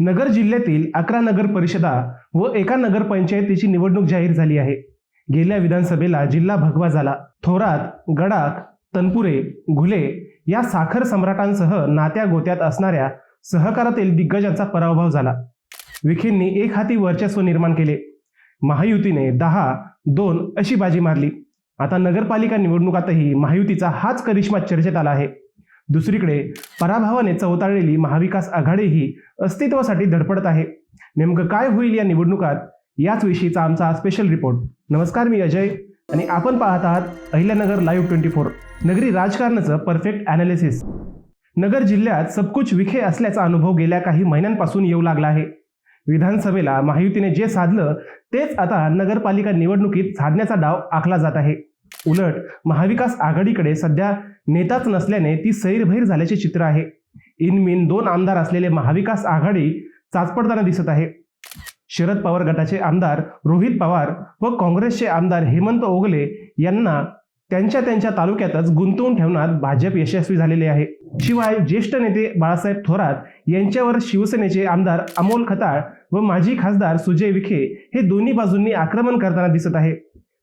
नगर जिल्ह्यातील अकरा नगर परिषदा व एका नगरपंचायतीची निवडणूक जाहीर झाली आहे. गेल्या विधानसभेला जिल्हा भगवा झाला. थोरात गडाख तनपुरे घुले या साखर सम्राटांसह नात्या गोत्यात असणाऱ्या सहकारातील दिग्गजांचा पराभव झाला. विखेंनी एक हाती वर्चस्व निर्माण केले. महायुतीने दहा दोन अशी बाजी मारली. आता नगरपालिका निवडणुकातही महायुतीचा हाच करिश्मा चर्चेत आला आहे. दुसरीकडे पराभवाने चवताळलेली महाविकास आघाडी ही अस्तित्वासाठी धडपडत आहे. नेमकं काय होईल या निवडणुकात? याच विषयीचा आमचा हा स्पेशल रिपोर्ट नमस्कार मी अजय. आणि आपण पाहत आहात अहिल्यानगर लाईव्ह ट्वेंटी फोर नगरी राजकारणाचं परफेक्ट ॲनालिसिस नगर जिल्ह्यात सबकुच विखे असल्याचा अनुभव गेल्या काही महिन्यांपासून येऊ लागला आहे. विधानसभेला महायुतीने जे साधलं तेच आता नगरपालिका निवडणुकीत साधण्याचा डाव आखला जात आहे. उलट महाविकास आघाडीकडे सध्या नेताच नसल्याने ती सैरभैर झाल्याचे चित्र आहे. इनमिन दोन आमदार असलेले महाविकास आघाडी चाचपडताना दिसत आहे. शरद पवार गटाचे आमदार रोहित पवार व काँग्रेसचे आमदार हेमंत ओगले यांना त्यांच्या त्यांच्या तालुक्यातच गुंतवून ठेवण्यात भाजप यशस्वी झालेले आहे. शिवाय ज्येष्ठ नेते बाळासाहेब थोरात यांच्यावर शिवसेनेचे आमदार अमोल खताळ व माजी खासदार सुजय विखे हे दोन्ही बाजूंनी आक्रमण करताना दिसत आहे.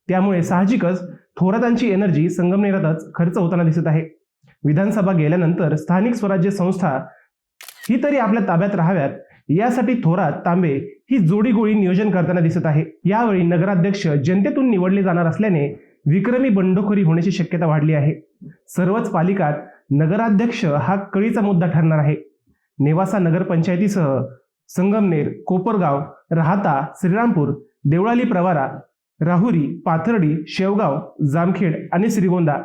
त्यामुळे साहजिकच थोरातांची एनर्जी संगमनेरातच खर्च होताना दिसत आहे. विधानसभा गेल्यानंतर स्थानिक स्वराज्य संस्था ही तरी आपल्या ताब्यात राहाव्यात. यासाठी थोरात तांबे ही जोडी गोळी नियोजन करताना दिसत आहे. यावेळी नगराध्यक्ष जनतेतून निवडले जाणार असल्याने विक्रमी बंडखोरी होण्याची शक्यता वाढली आहे. सर्वच पालिकात नगराध्यक्ष हा कळीचा मुद्दा ठरणार आहे. नेवासा नगरपंचायतीसह संगमनेर कोपरगाव राहता श्रीरामपूर देवळाली प्रवारा राहुरी पाथर्डी शेवगाव जामखेड आणि श्रीगोंदा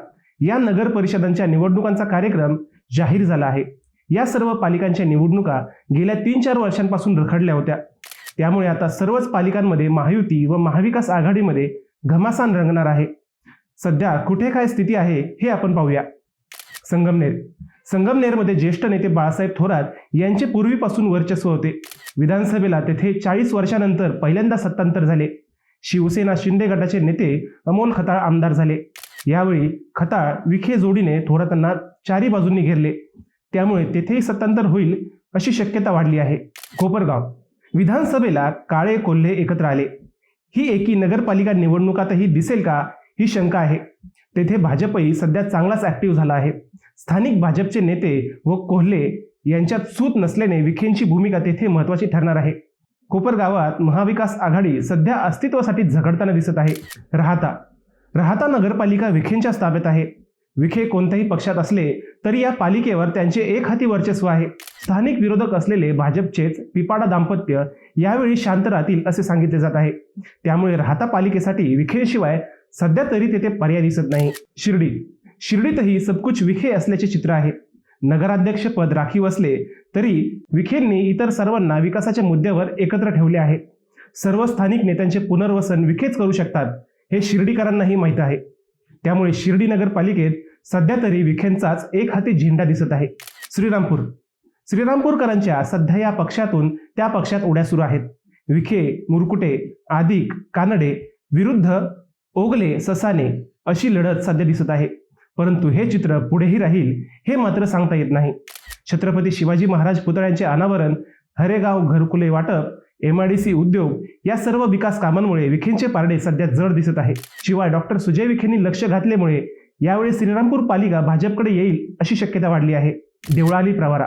या नगर परिषदांच्या निवडणुकांचा कार्यक्रम जाहीर झाला आहे. या सर्व पालिकांच्या निवडणुका गेल्या तीन चार वर्षांपासून रखडल्या होत्या. त्यामुळे आता सर्वच पालिकांमध्ये महायुती व महाविकास आघाडीमध्ये घमासान रंगणार आहे. सध्या कुठे काय स्थिती आहे हे आपण पाहूया. संगमनेर. संगमनेरमध्ये ज्येष्ठ नेते बाळासाहेब थोरात यांचे पूर्वीपासून वर्चस्व होते. विधानसभेला तेथे चाळीस वर्षानंतर पहिल्यांदा सत्तांतर झाले. शिवसेना शिंदे गटाचे नेते अमोल खताळ आमदार झाले. यावेळी खताळ विखे जोडीने थोरातांना चारी बाजूंनी घेरले. त्यामुळे तेथेही सत्तांतर होईल अशी शक्यता वाढली आहे. कोपरगाव विधानसभेला काळे कोल्हे एकत्र आले. ही एकी नगरपालिका निवडणुकातही दिसेल का ही शंका आहे. तेथे भाजपही सध्या चांगलाच ऍक्टिव्ह झाला आहे. स्थानिक भाजपचे नेते व कोल्हे यांच्यात सूत नसल्याने विखेंची भूमिका तेथे महत्वाची ठरणार आहे. कोपरगावात महाविकास आघाडी सध्या अस्तित्वासाठी झगडताना दिसत आहे. राहता. राहता नगरपालिका विखेंच्या ताब्यात आहे. विखे कोणत्याही पक्षात असले तरी या पालिकेवर त्यांचे एक हाती वर्चस्व आहे. स्थानिक विरोधक असलेले भाजपचेच पिपाडा दाम्पत्य यावेळी शांत राहतील असे सांगितले जात आहे. त्यामुळे राहता पालिकेसाठी विखेशिवाय सध्या तरी तेथे पर्याय दिसत नाही. शिर्डी. शिर्डीतही सबकुच विखे असल्याचे चित्र आहे. नगराध्यक्ष पद राखीव असले तरी विखेंनी इतर सर्वांना विकासाच्या मुद्द्यावर एकत्र ठेवले आहे. सर्व स्थानिक नेत्यांचे पुनर्वसन विखेच करू शकतात हे शिर्डीकरांनाही माहीत आहे. त्यामुळे शिर्डी नगरपालिकेत सध्या तरी विखेंचाच एक हाती झेंडा दिसत आहे. श्रीरामपूर. श्रीरामपूरकरांच्या सध्या या पक्षातून त्या पक्षात उड्या सुरू आहेत. विखे मुरकुटे आदिक कानडे विरुद्ध ओगले ससाने अशी लढत सध्या दिसत आहे. परंतु हे चित्र पुढेही राहील हे मात्र सांगता येत नाही. छत्रपती शिवाजी महाराज पुतळ्यांचे अनावरण हरेगाव घरकुले वाटप एमआयडीसी उद्योग या सर्व विकास कामांमुळे विखेंचे पारडे सध्या जड दिसत आहे शिवाय डॉक्टर सुजय विखेंनी लक्ष घातल्यामुळे यावेळी श्रीरामपूर पालिका भाजपकडे येईल अशी शक्यता वाढली आहे. देवळाली प्रवारा.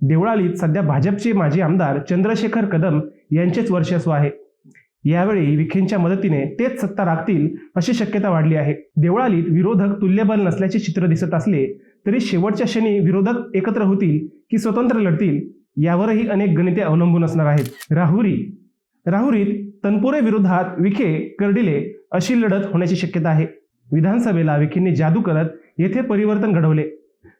देवळालीत सध्या भाजपचे माजी आमदार चंद्रशेखर कदम यांचेच वर्चस्व आहे. यावेळी विखेंच्या मदतीने तेच सत्ता राखतील अशी शक्यता वाढली आहे. देवळालीत विरोधक तुल्यबल नसल्याचे चित्र दिसत असले तरी शेवटच्या क्षणी विरोधक एकत्र होतील की स्वतंत्र लढतील यावरही अनेक गणिते अवलंबून असणार आहेत. राहुरी राहुरीत तनपुरे विरोधात विखे कर्डिले अशी लढत होण्याची शक्यता आहे. विधानसभेला विखेंनी जादू करत येथे परिवर्तन घडवले.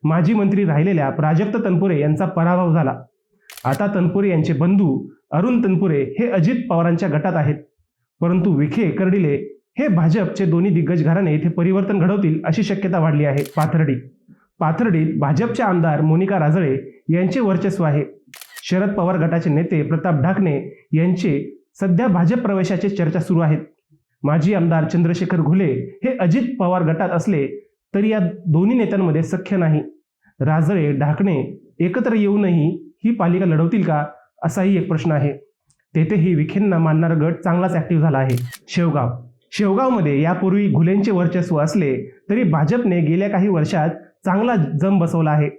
माजी मंत्री राहिलेल्या प्राजक्त तनपुरे यांचा पराभव झाला. आता तनपुरे यांचे बंधू अरुण तनपुरे हे अजित पवारांच्या गटात आहेत. परंतु विखे कर्डिले हे भाजपचे दोन्ही दिग्गज घराणे येथे परिवर्तन घडवतील अशी शक्यता वाढली आहे. पाथर्डी. पाथर्डीत भाजपचे आमदार मोनिका राजळे यांचे वर्चस्व आहे. शरद पवार गटाचे नेते प्रताप ढाकणे यांचे सध्या भाजप प्रवेशाचे चर्चा सुरू आहेत. माजी आमदार चंद्रशेखर घुले हे अजित पवार गटात असले तरी या दोन्ही नेत्यांमध्ये सख्य नाही. राजळे ढाकणे एकत्र येऊनही ही पालिका लढवतील का? असाही एक प्रश्न आहे. तेथेही विखेंना मानणारा गट चांगलाच ऍक्टिव्ह झाला आहे. शेवगाव. शेवगावमध्ये यापूर्वी घुलेंचे वर्चस्व असले तरी भाजपने गेल्या काही वर्षात चांगला जम बसवला आहे.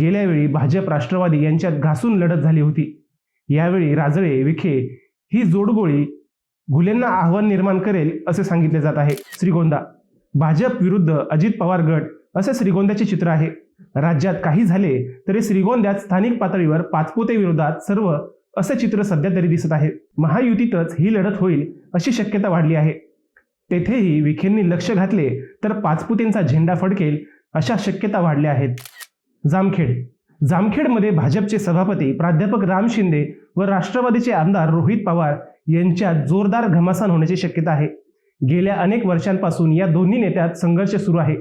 गेल्या वेळी भाजप राष्ट्रवादी यांच्यात घासून लढत झाली होती. यावेळी राजळे विखे ही जोडगोळी घुलेंना आव्हान निर्माण करेल असे सांगितले जात आहे. श्रीगोंदा. भाजप विरुद्ध अजित पवार गट असे श्रीगोंद्याचे चित्र आहे. राज्यात काही झाले तरी श्रीगोंद्यात स्थानिक पातळीवर पाचपुते विरोधात सर्व असे चित्र सध्या तरी दिसत आहे. महायुतीतच ही लढत होईल अशी शक्यता वाढली आहे. तेथेही विखेंनी लक्ष घातले तर पाचपुतेंचा झेंडा फडकेल अशा शक्यता वाढल्या आहेत. जामखेड. जामखेडमध्ये भाजपचे सभापती प्राध्यापक राम शिंदे व राष्ट्रवादीचे आमदार रोहित पवार यांच्यात जोरदार घमासान होण्याची शक्यता आहे. गेल्या अनेक वर्षांपासून या दोन्ही नेत्यात संघर्ष सुरू आहे.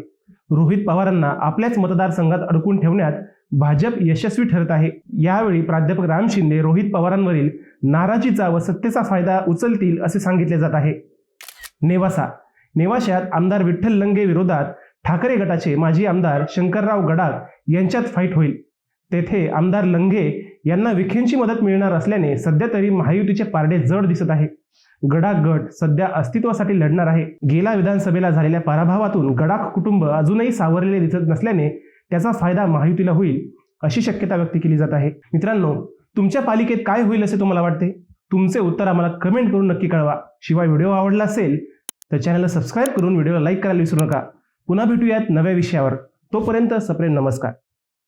रोहित पवारांना आपल्याच मतदारसंघात अडकून ठेवण्यात भाजप यशस्वी ठरत आहे. यावेळी प्राध्यापक राम शिंदे रोहित पवारांवरील नाराजीचा व सत्तेचा फायदा उचलतील असे सांगितले जात आहे. नेवासा. नेवाशात आमदार विठ्ठल लंगे विरोधात ठाकरे गटाचे माजी आमदार शंकरराव गडाख यांच्यात फाईट होईल. तेथे आमदार लंगे यांना विखेंची मदत मिळणार असल्याने सध्या तरी महायुतीचे पारडे जड दिसत आहे. गडाख गट सध्या अस्तित्वासाठी लढणार आहे. गेल्या विधानसभेला झालेल्या पराभवातून गडाख कुटुंब अजूनही सावरलेले दिसत नसल्याने त्याचा फायदा महायुतीला होईल अशी शक्यता व्यक्त केली जात आहे. मित्रांनो तुमच्या पालिकेत काय होईल असे तुम्हाला वाटते? तुमचे उत्तर आम्हाला कमेंट करून नक्की कळवा. शिवाय व्हिडिओ आवडला असेल तर चॅनलला सबस्क्राईब करून व्हिडिओला लाईक करायला विसरू नका. पुन्हा भेटूयात नव्या विषयावर. तोपर्यंत सप्रेम नमस्कार.